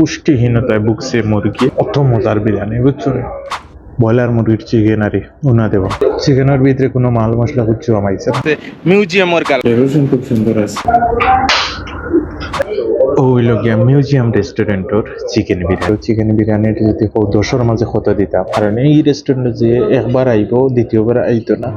পুষ্টিহীনতায় ভুগছে মুরগি। অত মজার বিরিয়ানি বুঝছ? ব্রয়লার মুরগির চিকেন আরে উনা দেব। চিকেনের ভিতরে কোনো মাল মশলা কিচ্ছু আমাইছে না। মিউজিয়ামের কাল খুব সুন্দর আছে। ও হইল গিয়া মিউজিয়াম রেস্টুরেন্টর চিকেন বিরিয়ানি। চিকেন বিরিয়ানির যদি দশর মাঝে কত দিতাম কারণ এই রেস্টুরেন্টে যে একবার আইব দ্বিতীয়বার আইতো না।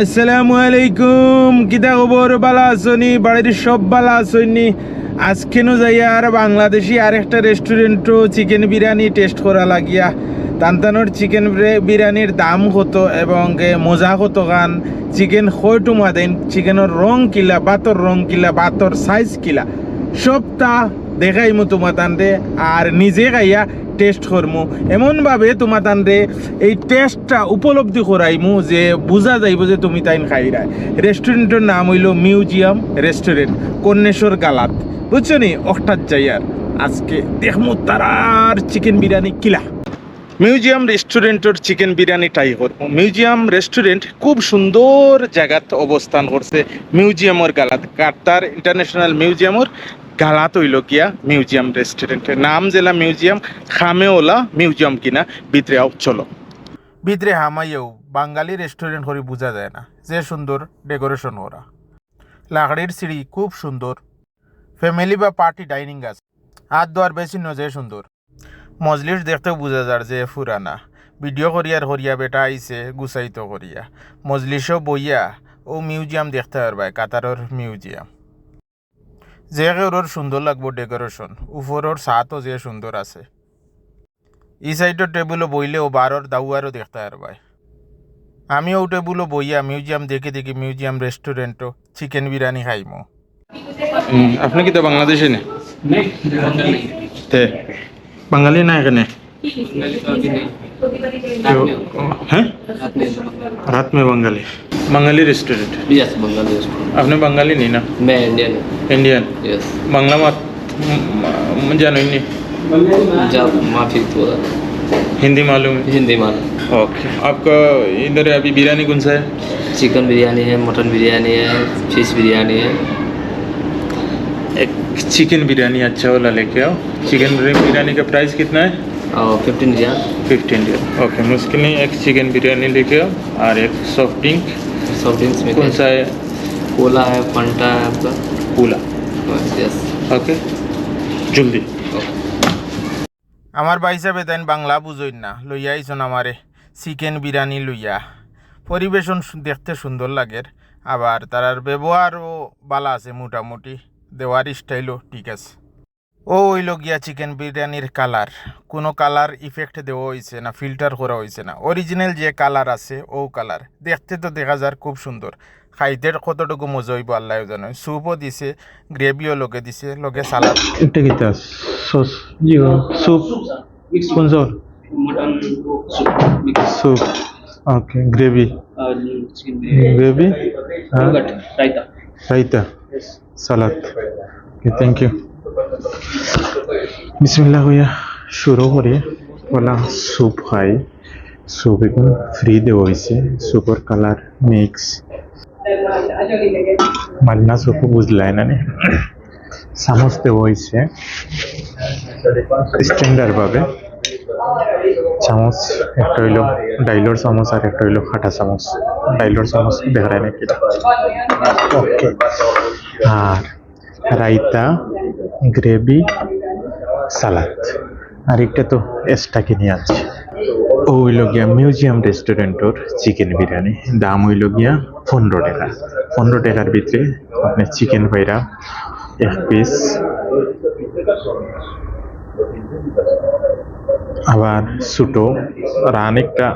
আসসালামু আলাইকুম। কিতা খবর? বালা আসনি বাড়ির সব বালা আসনি আজকেনো যাই আর বাংলাদেশি আরেকটা রেস্টুরেন্টও চিকেন বিরিয়ানি টেস্ট করা লাগিয়া। তান্তানোর চিকেন বিরিয়ানির দাম কত এবং মজা কত গান চিকেন খয়টু মাদেন চিকেনের রং কিলা বাতর রং কিলা বাতর সাইজ কিলা সবটা দেখাইমু তোমাতান রে আর নিজে খাইয়া টেস্ট করমু। এমনভাবে তোমাতান রে এই টেস্টটা উপলব্ধি করাইমু যে বোঝা যাইব যে তুমি তাইন খাইরাই রেস্টুরেন্টের নাম হইল মিউজিয়াম রেস্টুরেন্ট কন্যেশ্বর গালাত। বুঝছ নি? অষ্টাত যাইয়ার আজকে দেখমু তারার চিকেন বিরিয়ানি কিলা। মিউজিয়াম রেস্টুরেন্টের চিকেন বিরিয়ানি ট্রাই করব মিউজিয়াম রেস্টুরেন্ট খুব সুন্দর জায়গাত অবস্থান করছে মিউজিয়ামের গালাত। কাতার ইন্টারন্যাশনাল মিউজিয়ামের গালাত হইল মিউজিয়াম রেস্টুরেন্টের নাম জেলা মিউজিয়াম, খামেওলা মিউজিয়াম কিনা ভিতরে চলো। ভিতরে হামাইয়েও বাঙালি রেস্টুরেন্ট হরি বোঝা যায় না। যে সুন্দর ডেকোরেশন করা লাকড়ির সিঁড়ি খুব সুন্দর। ফ্যামিলি বা পার্টি ডাইনিং আছে। হাত দোয়ার বেশি নজে সুন্দর। মজলিস দেখতে বোঝা যার যে ফুরানা। ভিডিও করিয়ার হরিয়া বেটা আইছে, গুছাইতো করিয়া। মজলিসও বইয়া ও মিউজিয়াম দেখতে পারবাই, কাতারর মিউজিয়াম। যে ওর সুন্দর লাগবো ডেকোরেশন উপরের সাতও যে সুন্দর আছে। ই সাইডের টেবিলও বইলেও বারোর দাউয়ারও দেখতে পারবাই। আমিও টেবিলও বইয়া মিউজিয়াম দেখে দেখি মিউজিয়াম রেস্টুরেন্টও চিকেন বিরিয়ানি খাইমো। আপনি কি তো বাংলাদেশে নে? বাঙালি না এখানে? रात में Bengali. Bengali restaurant yes Bengali restaurant आपने बंगाली नहीं ना? मैं इंडियन इंडियन यस बंगला मत जानो माफ़ी तो थोड़ा हिंदी मालूम है? हिंदी मालूम। ओके आपका इधर अभी बिरयानी कौन सा है? चिकन बिरयानी है मटन बिरयानी है फ़िश बिरयानी है। एक चिकन बिरयानी अच्छा वाला लेके आओ। चिकन बिरयानी का प्राइस कितना है? fifteen riyal fifteen riyal okay मुश्किल नहीं एक चिकन बिरयानी लेके आओ और एक सॉफ्ट ड्रिंक सॉफ्ट ड्रिंक्स में कौन सा है कोला है फंटा है आपका कूला यस ওকে জলদি আমার ভাই সাহেব তাই বাংলা বুঝই না লইয়া আইসন আমারে চিকেন বিরিয়ানি লইয়া পরিবেশন সু- দেখতে সুন্দর লাগে আবার তারার ব্যবহারও বালা আছে মোটামুটি দেওয়ার স্টাইলও ঠিক আছে ও হইল গিয়া চিকেন বিরিয়ানির কালার কোনো কালার ইফেক্ট দেওয়া হয়েছে না ফিল্টার করা হয়েছে না। অরিজিনাল যে কালার আছে ও কালার দেখতে তো দেখা যার খুব সুন্দর। খাইতে কতটুকু মজা হইব আল্লাহ জানো। স্যুপও দিছে গ্রেভিও লগে দিছে লগে সালাদ এটা কি sauce soup soup okay gravy raita salad thank you বিসমিল্লাহ হইয়া শুরু করি পলা স্যুপ খাই স্যুপ এখন ফ্রি দেওয়া হয়েছে স্যুপের কালার মিক্স মান্না স্যুপ বুঝলাই না চামচ দেওয়া হয়েছে স্ট্যান্ডার্ড ভাবে। চামচ একটা হইল ডাইলর চামচ আর একটা হইল খাটা চামচ। ডাইলর চামচ দেখা যায় নাকি ওকে আর রাইতা, গ্রেভি, সালাদ। আর একটা তো এক্সট্রা কিনে আছে ও হইল গিয়া মিউজিয়াম রেস্টুরেন্টর চিকেন বিরিয়ানি। দাম হইল গিয়া পনেরো টাকা। পনেরো টাকার ভিতরে আপনি চিকেন পাইরা এক পিস আবার ছোটো আর অনেকটা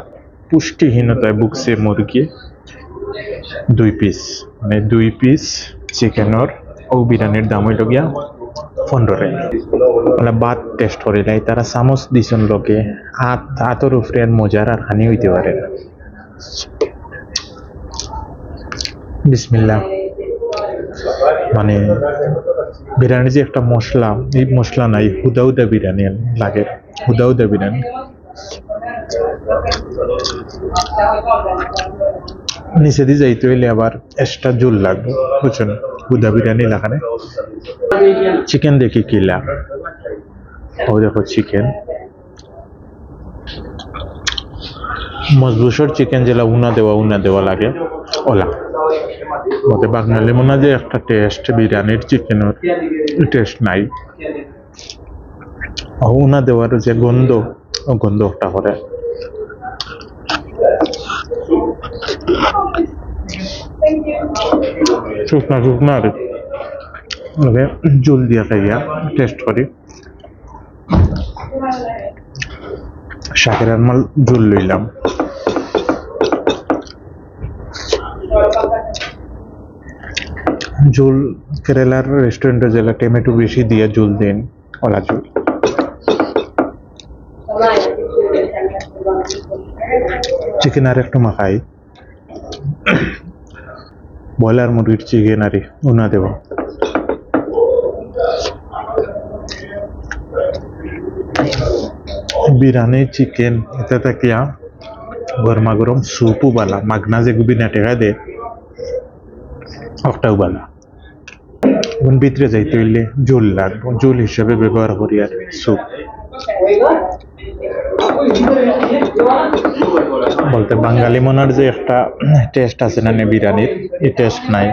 পুষ্টিহীনতায় ভুগছে মুরগি। দুই পিস মানে দুই পিস চিকেনের ও বিরিয়ানির দাম হইল গিয়া পনেরো। মানে বাদ টেস্ট করে লাই তারা চামচ দিছেন লোকে হাত হাতের উপরে মজার আর হানি হইতে পারে না। বিসমিল্লা মানে বিরিয়ানির যে একটা মশলা, এই মশলা নাই, হুদা হুদা বিরিয়ানি লাগে, হুদা হুদা বিরিয়ানি। নিচে দিয়ে যাইতে হইলে আবার এক্সট্রা জোল লাগবে, বুঝছেন? গুদা বিরিয়ানি লাগানে। চিকেন দেখি কিলা ও দেখো চিকেন মজবুসর চিকেন যেটা উনা দেওয়া উনা দেওয়া লাগে। ওলা। মতে বাঙালি মনে যে একটা টেস্ট বিরিয়ানির চিকেনের টেস্ট নাই। উনা দেওয়ার যে গন্ধ গন্ধ একটা করে শুকনা শুকনা আর ওকে জল দিয়া খাইয়া টেস্ট করি। শাকের মাল জল লইলাম। জল কেরালার রেস্টুরেন্টে যেটা টমেটো বেশি দিয়ে জল দিন, ওলা জল। চিকেন আর একটু মাখাই। ব্রয়লার মুরগির চিকেন আরে উনা দেব। বিরিয়ানি, চিকেন এটা থাকিয়া গরমা গরম স্যুপও বালা। মাগনা যে গুবি না টেকা দে ওটাও বালা। এখন ভিতরে যাইতে হইলে জোল লাগবে। জোল হিসেবে ব্যবহার করি আর স্যুপ বলতে বাঙালি মনের যে একটা টেস্ট আছে না বিরিয়ানির, এই টেস্ট নাই।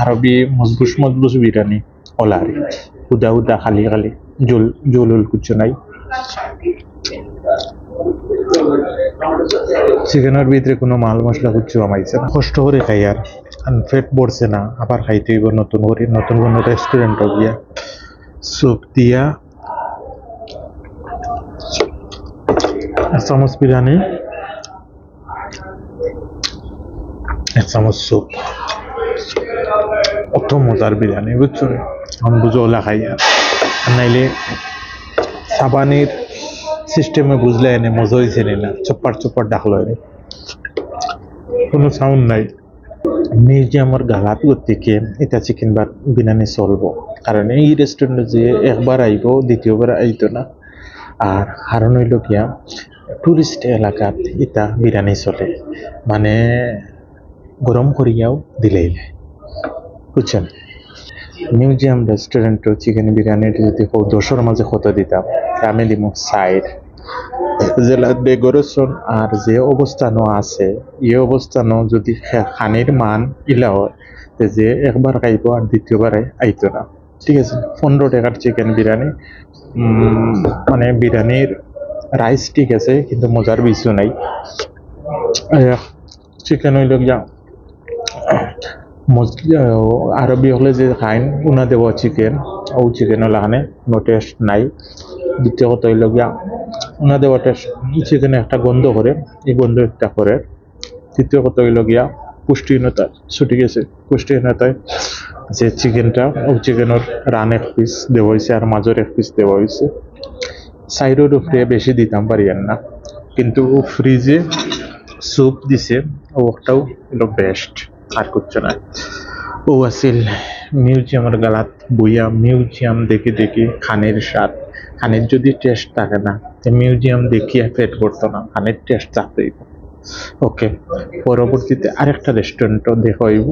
আরবি মজবুস মজবুস বিরিয়ানি, ওলারি। উদা উদা খালি খালি, জোল জোল উল কিছু নাই। চিকেনের ভিতরে কোনো মাল মশলা কিছু আমাইছে না। কষ্ট করে খাই আর ফেট পড়ছে না, আবার খাইতে হইব নতুন করে, নতুন কোনো রেস্টুরেন্টও গিয়া। স্যুপ দিয়া এক চামচ বিরিয়ানি এক চামচ স্যুপ অত মজার বিরিয়ানি, বুঝছ? আমি বুঝো, ওলা খাই নাইলে সাবানির সিস্টেমে বুঝলে এনে মজা হয়েছে নি চপ্পার চপ্পার ডাকলো এনে। কোনো সাউন্ড নাই। মিউজিয়ামের গালাত থেকে এটা চিকেন বার বিরিয়ানি চলবো। কারণ এই রেস্টুরেন্টে যে একবার আইব, দ্বিতীয়বার আইতো না। আর কারণ হইল গিয়া টুরিস্ট এলাকাত ইটা বিরিয়ানি চলে। মানে গরম করিয়াও দিলেই লাই বুঝছেন? মিউজিয়াম রেস্টুরেন্ট চিকেন বিরিয়ানির যদি দশর মাঝে কত দিতাম? আমি দিব সাইড জেলা ডেকোরেশন আর যে অবস্থানও আছে এই অবস্থানও যদি খানির মান ইলা হয় যে একবার খাইব আর দ্বিতীয়বারে আইতো না। ঠিক আছে? পনেরো টাকার চিকেন বিরিয়ানি মানে বিরিয়ানির রাইস ঠিক আছে, কিন্তু মজার কিছু নাই। চিকেন হইল গিয়া আরবি হলে যে খাইন, উনা দেব চিকেন ও চিকেন লাগানে কোনো টেস্ট নাই। দ্বিতীয় কথা হইল গিয়া, উনা দেওয়া টেস্ট চিকেনে একটা গন্ধ করে, এই গন্ধ একটা করে। তৃতীয় কথা হইল গিয়া, পুষ্টিহীনতা ছুটি গেছে পুষ্টিহীনতায় যে চিকেনটা ও চিকেনের রান এক পিস দেওয়া হয়েছে আর মাজর এক পিস দেওয়া হয়েছে সাইডের উপরে বেশি দিতাম পারি আর না। কিন্তু ফ্রিজে স্যুপ দিছে ওটাও হলো বেস্ট আর করছে না। ও আছিল মিউজিয়ামের গালাত, বইয়া মিউজিয়াম দেখে দেখে খানের স্বাদ। খানের যদি টেস্ট থাকে না মিউজিয়াম দেখিয়া পেট করতো না, খানের টেস্ট থাকতেই ওকে পরবর্তীতে আরেকটা রেস্টুরেন্টও দেখা হইব।